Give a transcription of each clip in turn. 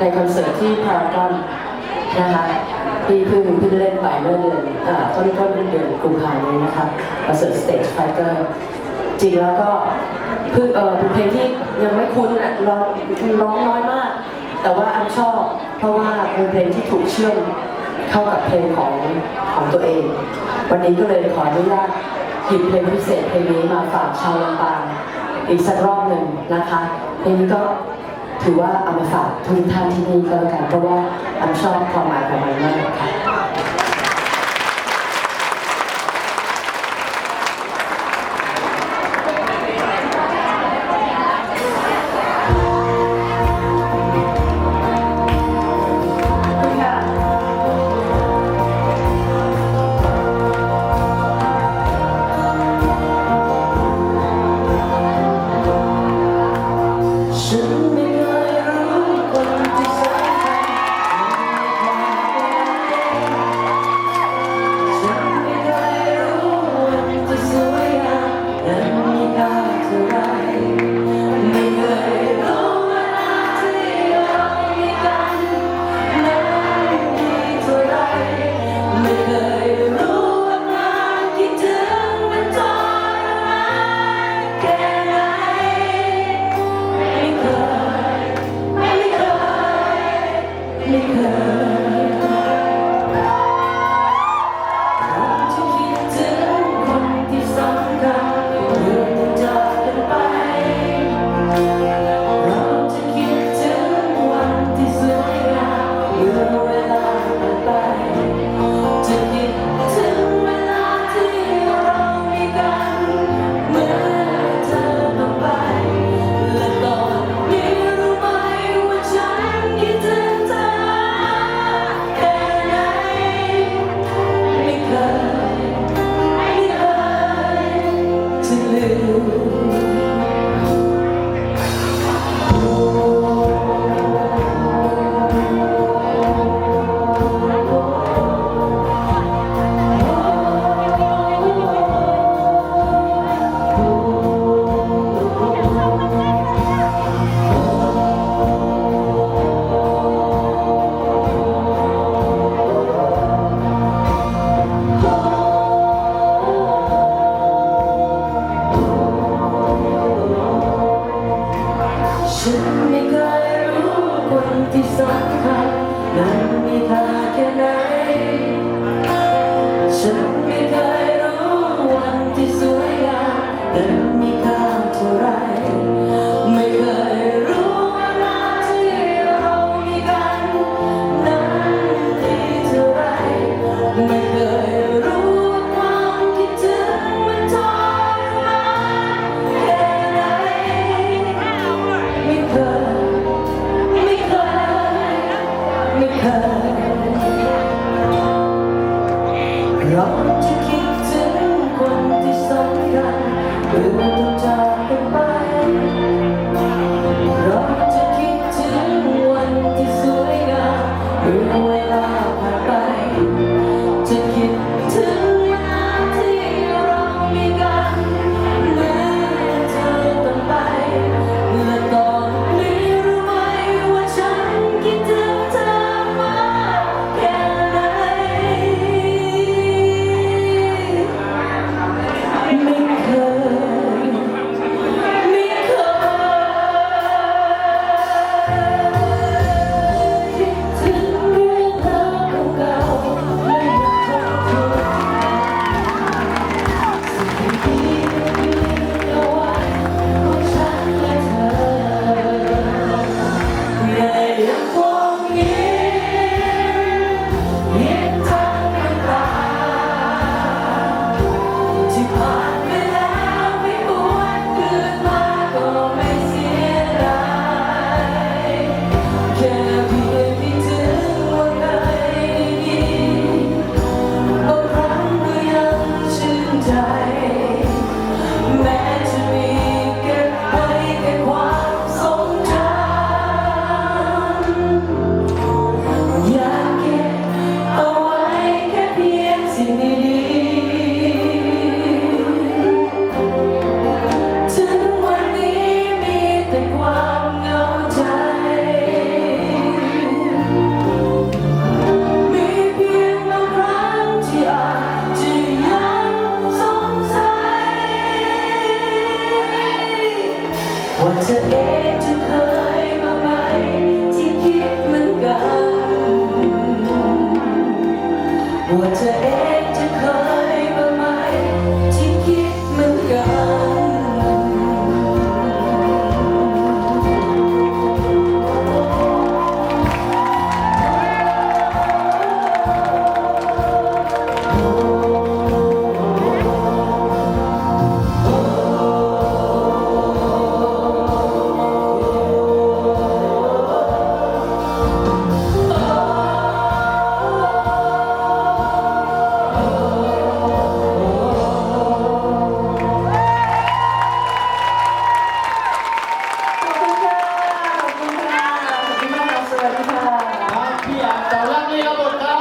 ในคอนเสิร์ตที่พารากอนนะคะที่เพิ่งเพิ่งเล่นไปเมื่อเดือนต้นต้นเดือนกุมภาพันธ์นะคะคอนเสิร์ต Stage Fighter จริงแล้วก็เพิ่งเออเป็นเพลงที่ยังไม่คุ้นอะร้องร้องน้อยมาก แต่ว่าอันชอบ เพราะว่าเป็นเพลงที่ถูกเชื่อมเข้ากับเพลงของของตัวเอง วันนี้ก็เลยขออนุญาตหยิบเพลงพิเศษเพลงนี้มาฝากชาวลำปางอีกสักรอบหนึ่งนะคะเพลงนี้ก็ ถือว่าเอามาฝากทุกท่านที่นี่ก็แล้วกันเพราะว่าอันชอบความหมายของมันมากค่ะ ไฉันไม่เคยรู้คนที่สำคัญนั้นมีเธอแค่ไหน ย พี่อันสอนรักนี่ระบบครับ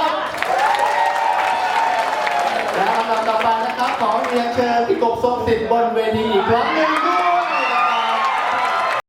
และลำดับต่อไปนะครับขอเรียนเชิญพี่กบทรงสิทธิ์บนเวทีอีกครั้ง